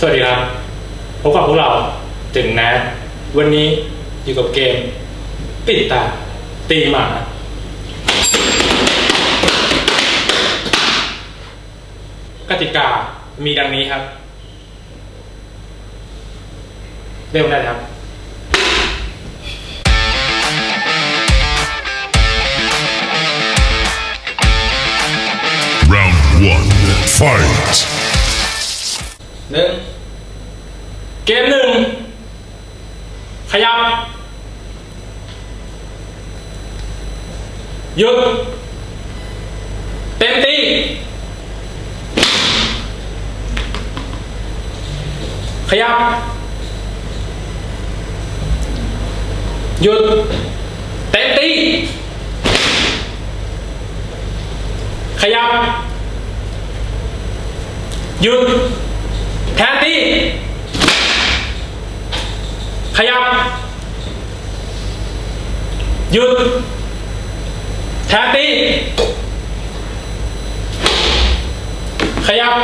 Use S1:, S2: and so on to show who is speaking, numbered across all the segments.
S1: สวัสดีครับ พบกับพวกเราถึงนะ วันนี้อยู่กับเกม ปิดตา ตีหมา กติกามีดังนี้ครับ เริ่มได้ครับ
S2: Round one, fight!
S1: หนึ่งเกมหนึ่งขยับหยุดเต็มที่ขยับหยุดเต็มที่ขยับหยุด แทนที่ ขยับ หยุด แทนที่ ขยับ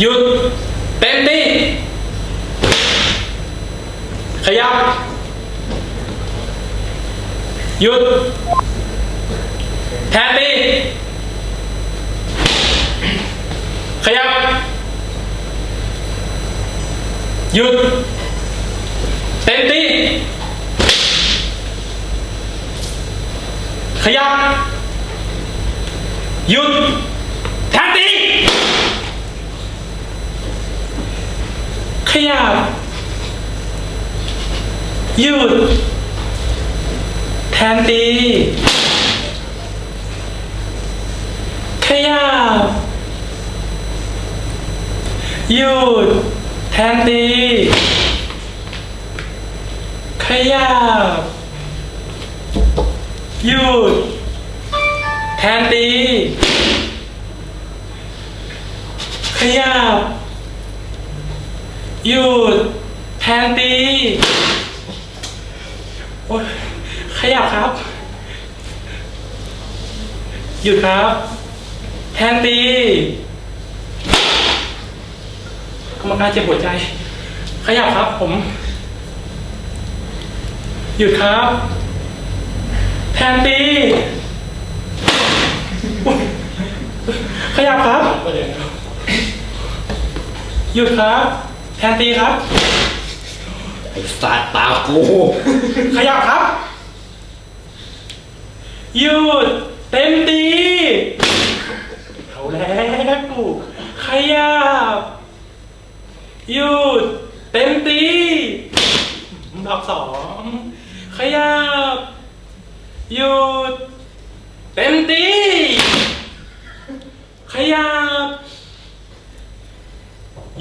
S1: หยุด เต็มที่ ขยับ หยุด แทนที่ ขยับ หยุด เต็มที่ ขยับ หยุดแทนทีขยับ หยุด แทนที่ขยับ หยุด แทนตี ขยับ หยุด แทนตี ขยับ หยุด แทนตี โอ๊ยขยับครับ หยุดครับ แทนตี รรมการเจ็บหัวใจ ขยับครับผม หยุดครับ แทนตีอุ๊ยขยับครับ หยุดครับ แทนตีครับ
S3: ไอ้สัตว์ตากู
S1: ขยับครับ หยุด เต็มตีเอาแล้วขยับ หยุด เต็มตีรอบสองขยับ หยุด เต็มตีขยับ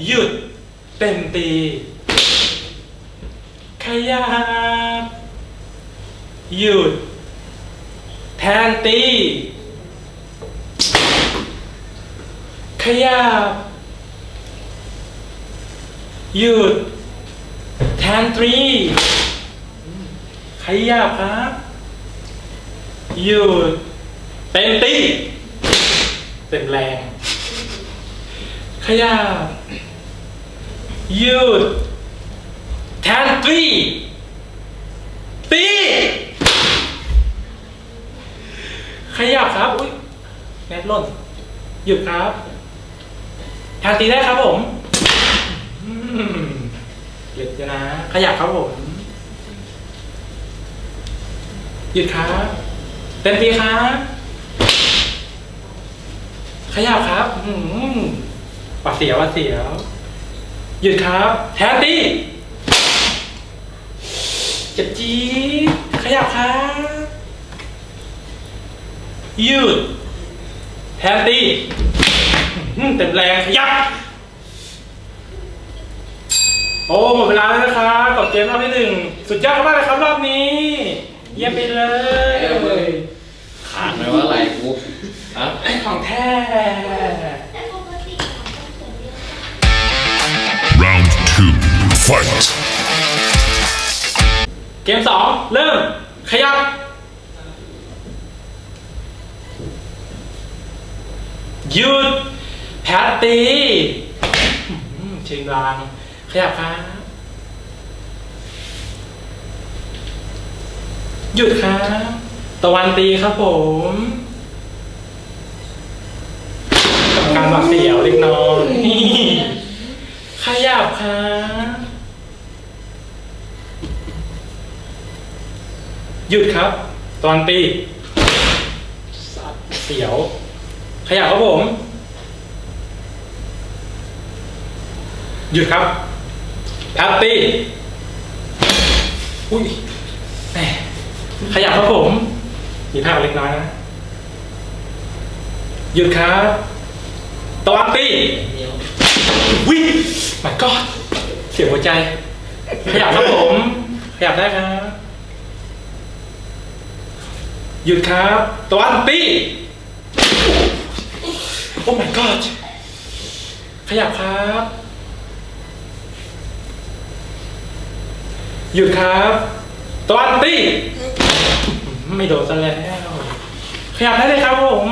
S1: หยุด เต็มตีขยับ หยุด แทนตีขยับ หยุดแทนตรีขยับครับหยุดเต็มตีเต็มแรง ขยับหยุดแทนตรีตีขยับครับ อุ้ยแมสหล่นหยุดครับแทนตีได้ครับผม หยุดนะ ขยับครับผมหยุดครับ เต็มทีครับ ขยับครับอืมหวัดเสียวหวัดเสียว หยุดครับแทนตีเจ็บจี๊ดขยับครับหยุดแทนตีอืมเต็มแรงขยับ โอ้หมดเวลาแล้วนะครับกับเกมรอบที่หนึ่งสุดยอดมากเลยครับรอบนี้ เยี่ยมไปเลย
S3: ขาดไหมว่าอะไรกูอะ
S1: ของแท้
S2: Round two, fight!
S1: เกมสองเริ่ม ขยับ หยุด แพตตีอืมเชิงราง ขยับครับหยุดครับ ตะวันตีครับผมกับการหวัดเสียวเล็กน้อยขยับครับหยุดครับตะวันตีเสียว ขยับครับผม หยุดครับ แพตตี้ อุ้ยแหมขยับครับผม มีภาพเล็กน้อยนะ หยุดครับตะวันตี้วิ่งมาก็เสียงหัวใจ ขยับครับผม ขยับได้ครับ หยุดครับตะวันตี้ โอ้ my god ขยับครับ หยุดครับตะวันตีไม่โดนซะแล้วขยับได้เลยครับผม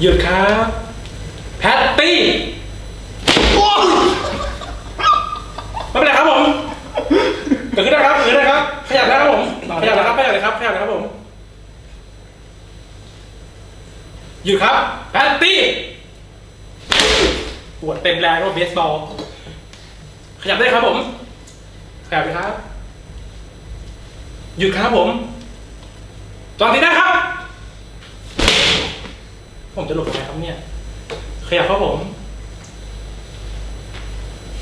S1: หยุดครับ แพตตี้ไม่เป็นไรครับผมเกิดขึ้นได้ครับเกิดขึ้นได้ครับ ขยับได้ครับผมขยับเลยครับขยับเลยครับขยับเลยครับผม หยุดครับ แพตตี้ปวดเต็มแรงว่าเบสบอล ขยับได้ครับผมขยับเลยครับ หยุดครับผมตอนนี้ได้ครับ ผมจะหลบยังไงครับเนี่ย ขยับครับผม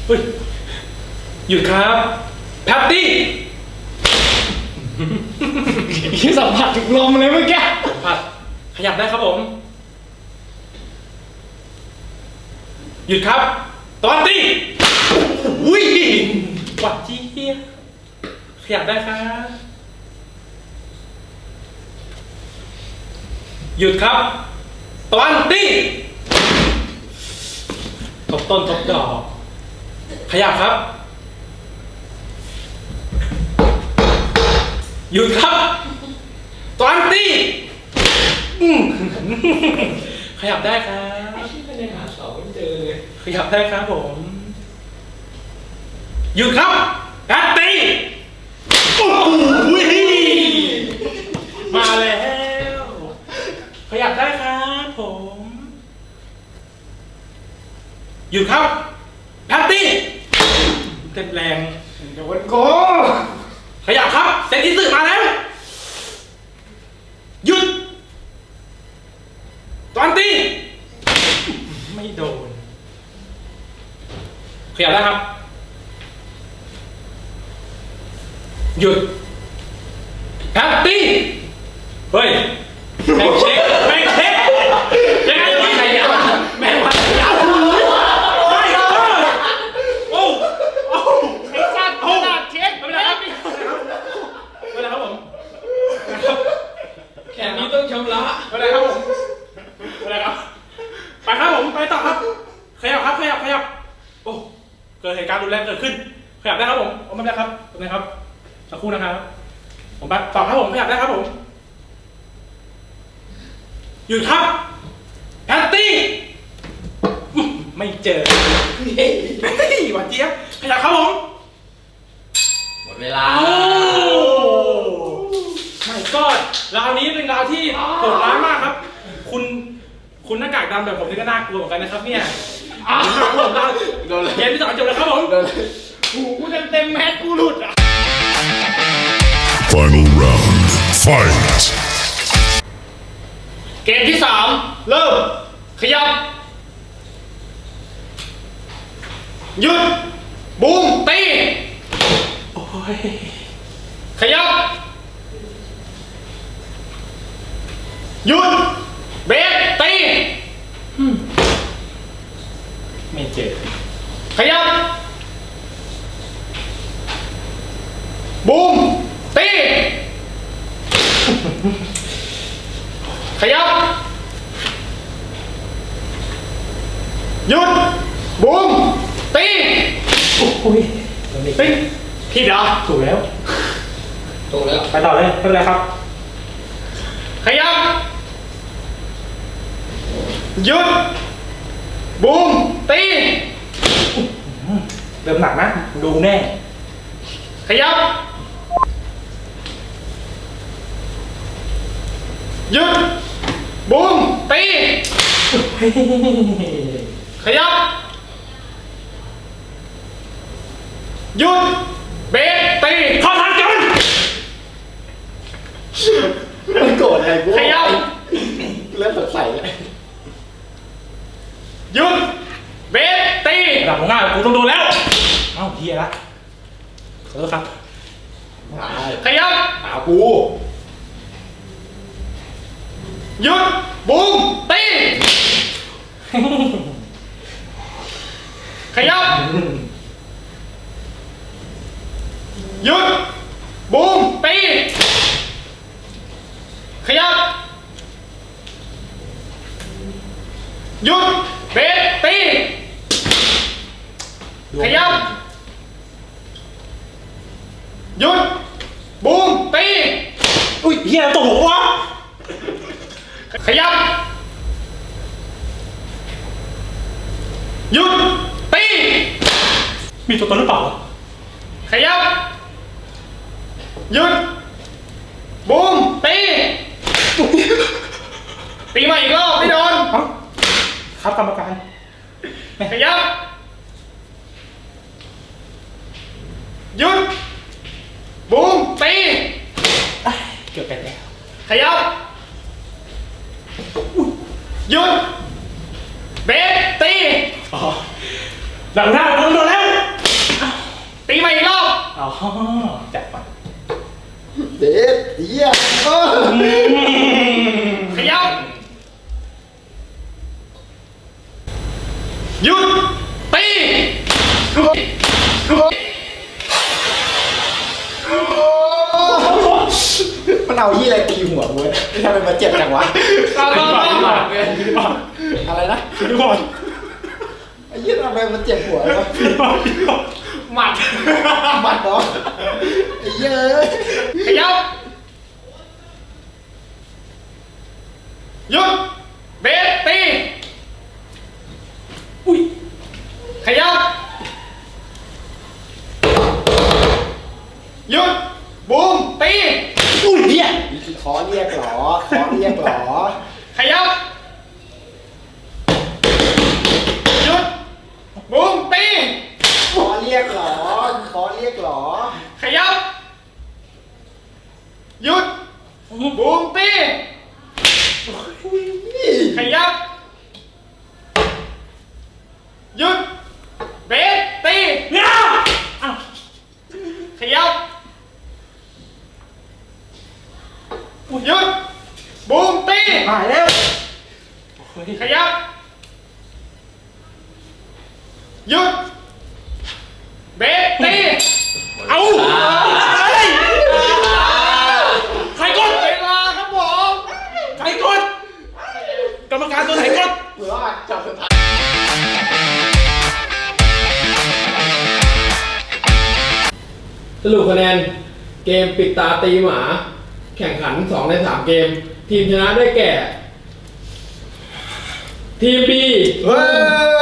S1: เฮ้ย หยุดครับ แพตตี้
S4: ที่สัมผัสถึงลมเลยเมื่อกี้
S1: ผัดขยับได้ครับผม หยุดครับ ตอนตี อุ้ยหวัดเจี๊ยบขยับได้ครับ หยุดครับ ตอนตีทบต้นทบดอก ขยับครับ หยุดครับ ตอนตีอืมขยับได้ครับ
S4: ไม่ได้หาเสาไม่เจอเลย
S1: ขยับได้ครับผม หยุดครับแอตตีโอ้โหมาแล้วขยับได้ครับผมหยุดครับแพตตี้เต็มแรง
S4: โดนโก
S1: ขยับครับเซนที่สื่อมาแล้วหยุดตอนตีไม่โดนขยับได้ครับ หยุดแพตตี้เฮ้ยแม่งเช็คแม่งเช็คยังไงวะ
S4: ขยับแม่งว่าขยับ
S1: ไม่เออโอ้โอ้
S4: ไอ้สัตว์ขนาดเช็ค
S1: ไม่เป็นไรครับไม่เป็นไรครับผมนะครับ
S4: แค่นี้ต้องชำระ
S1: ไม่เป็นไรครับผมไม่เป็นไรครับไปครับผมไปต่อครับขยับครับขยับขยับโอ้เกิดเหตุการณ์รุนแรงเกิดขึ้นขยับได้ครับผมเอาไม่เป็นไรครับตรงนี้ครับ สักครู่นะครับ ผมไปต่อครับผมขยับได้ครับผม หยุดครับแพตตี้อื้อไม่เจอเฮ้ยหวานเจี๊ยบขยับครับผม
S3: หมดเวลา
S1: โอ้ไม่ก็ราวนี้เป็นราวที่โหดร้ายมากครับ คุณคุณหน้ากากดำแบบผมนี่ก็น่ากลัวเหมือนกันนะครับเนี่ยครับผมเรา
S3: โดนเลย
S1: เกมที่สองจบแล้วครับผม
S3: โดนเลย
S4: หูกูเต็มเต็มๆแมสกูหลุดอะ
S2: Final round. Fight.
S4: เกมที่สามเริ่ม ขยับ หยุด บูมตี
S1: โอ้ย
S4: ขยับ หยุด เบรกตี
S1: ไม่เจอ
S4: ขยับ บูม ตี ขยับ หยุด บูม ตี
S1: โอ้ยตรงนี้
S4: เฮ้ยผิดเหรอ
S1: ถูกแล้ว
S3: ถูกแล้ว
S1: ไปต่อเลยไม่เป็นไรครับ
S4: ขยับ หยุด บูม ตี
S1: เริ่มหนักนะ ดูแน่
S4: ขยับ หยุดบูมตีขยับหยุดเบรกตี
S1: เข้าทางกัน
S5: มันโกรธอะไรกู
S4: ขยับ
S5: เริ่มสดใสแล้ว
S4: หยุดเบรกตี
S1: หลังง่ายกูต้องโดนแล้วเอ้าเฮียละขอโทษครับ
S5: หา
S4: ขยับ
S5: หากู
S4: หยุดบูมตีขยับหยุดบูมตีขยับหยุดเบรกตีขยับหยุดบูมตี
S1: อุ้ยเฮียตกหัววะ
S4: ขยับ หยุด ตี
S1: มีตัวตนหรือเปล่าวะ
S4: ขยับ หยุด บูม ตี ตีมาอีกรอบไม่โดน
S1: เอ้าครับกรรมการ
S4: ขยับ หยุด บูม ตี
S1: เกือบไปแล้ว
S4: ขยับหยุดเบรกตี
S1: อ๋อ หลังหน้ากูต้องโดนแล้ว
S4: ตีมาอีกรอบ
S1: อ๋อจัดไป
S5: เด็ดเยี่ยเออ
S4: ขยับหยุดตี
S5: มันเอายี่อะไรตีหัวกูเนี่ยทำไมมาเจ็บจังวะ
S4: เอา
S1: ดี
S4: เอา
S1: กว่าดีกว่า
S4: เอา
S1: ดีกว่า
S5: อะไรนะ
S1: ดีกว่า
S5: ไอ้ ยี่ทำไมมันเจ็บหัววะ
S1: ดีกว่าดีกว่า
S4: หมัด
S5: บัดเนาะไอ้เหี้ยเอ้ย
S4: ขยับหยุดเบรกตี
S1: อุ้ย
S4: ขยับหยุดบูมตี
S1: อุ้ยเฮีย
S5: ขอเรียกเหรอขอเรียกเหรอ
S4: ขยับหยุดบูมตี
S5: ขอเรียกเหรอ ขอเรียกเหรอ
S4: ขยับหยุดบูมตีขยับหยุดเบรกตี
S1: เนี่ยอ้าว
S4: ขยับหยุดบูมตี
S1: หายแล้ว
S4: ขยับ หยุด เบรกตี
S1: เอาใครกด
S4: เวลาครับผม
S1: ใครกด กรรมการตัวไหนกด
S5: เหมือว่าจับสุดท้าย
S6: สรุปคะแนนเกมปิดตาตีหมา แข่งขัน 2 ใน 3 เกม ทีมชนะได้แก่ ทีมบี
S5: เฮ้ย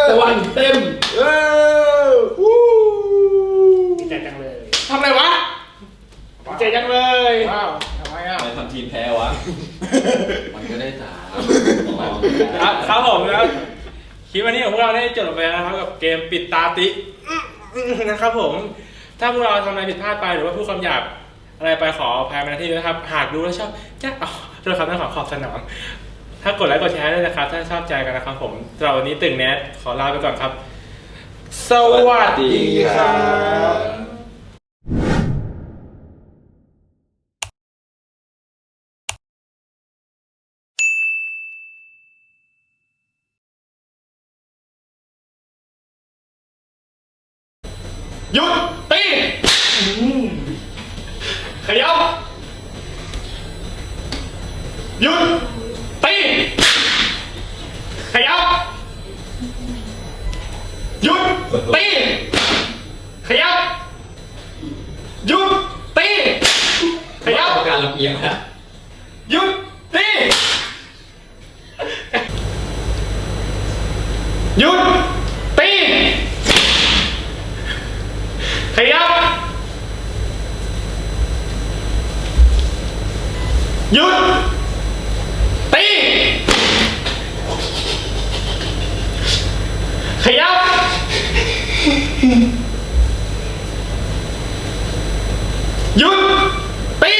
S6: ตะวันเต็ม
S5: เฮ้ยวู้
S1: ดีใจจังเลย
S4: ทำอะไรวะเจ๋งจังเลย
S5: ว้าวทำไมอะ
S3: ทำทีมแพ้วะ มันก็ได้สาม
S1: ครับครับผมแล้วคลิปวันนี้ของพวกเราได้จบลงไปแล้วนะครับกับเกมปิดตาตินะครับผม ถ้าพวกเราทำอะไรผิดพลาดไปหรือว่าพูดคำหยาบอะไรไปขออภัยมาณที่นี้นะครับ หากดูแล้วชอบจะเอาด้วยคำนั้นของขอบสนาม ถ้ากดไลค์กดแชร์ด้วยนะครับ ถ้าชอบใจกันนะครับผมเราวันนี้ตึงแนทขอลาไปก่อนครับ สวัสดีครับ
S4: หยุดตีขยับหยุดตีขยับหยุดตีขยับหยุดตีขยับ
S3: การลำเอียงนะ
S4: หยุดตี หยุด ตี ขยับ หยุด ตี ขยับ หยุด ตี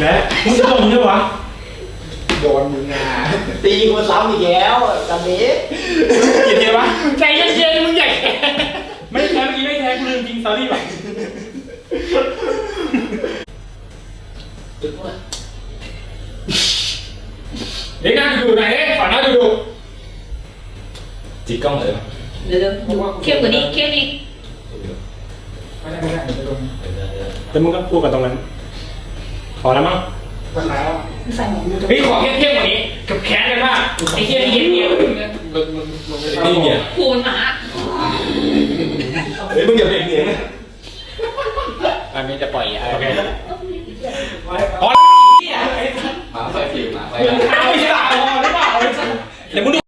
S1: และมึงจะลงใช่วะ
S5: โดนมึงอะตีกูซ้ำอีกแล้วกันนี้
S1: กี่เทียวะ
S4: ใจเย็นๆมึงอย่าแข็ง
S1: ไม่แท้เมื่อกี้ไม่แท้กูลืมจริงสอรี่ป่ะ
S4: เด็กหน้าดูๆหน่อยเฮ้ยขอหน้าดู
S3: จิกกล้องเลยปะ
S7: เดี๋ยวเดี๋ยวดูเข้มกว่านี้เข้มอีก
S1: แต่มึงก็พูดกันตรงนั้น พอแล้วมั้ง
S7: ใส่หมวก
S4: ๆเฮ้ยขอเข้มๆกว่านี้กับแขนกันมากไอ้เหี้ยนี่เย็นเย็น
S3: นี่เนี่ย
S7: คูณหมา
S3: เฮ้ยมึงอย่าเบรกเสียงนะ
S4: อันนี้จะปล่อยอะไร
S1: โอเค
S4: อ๋อ
S3: หมาไฟผิวหมาไฟ
S4: มึงเท้า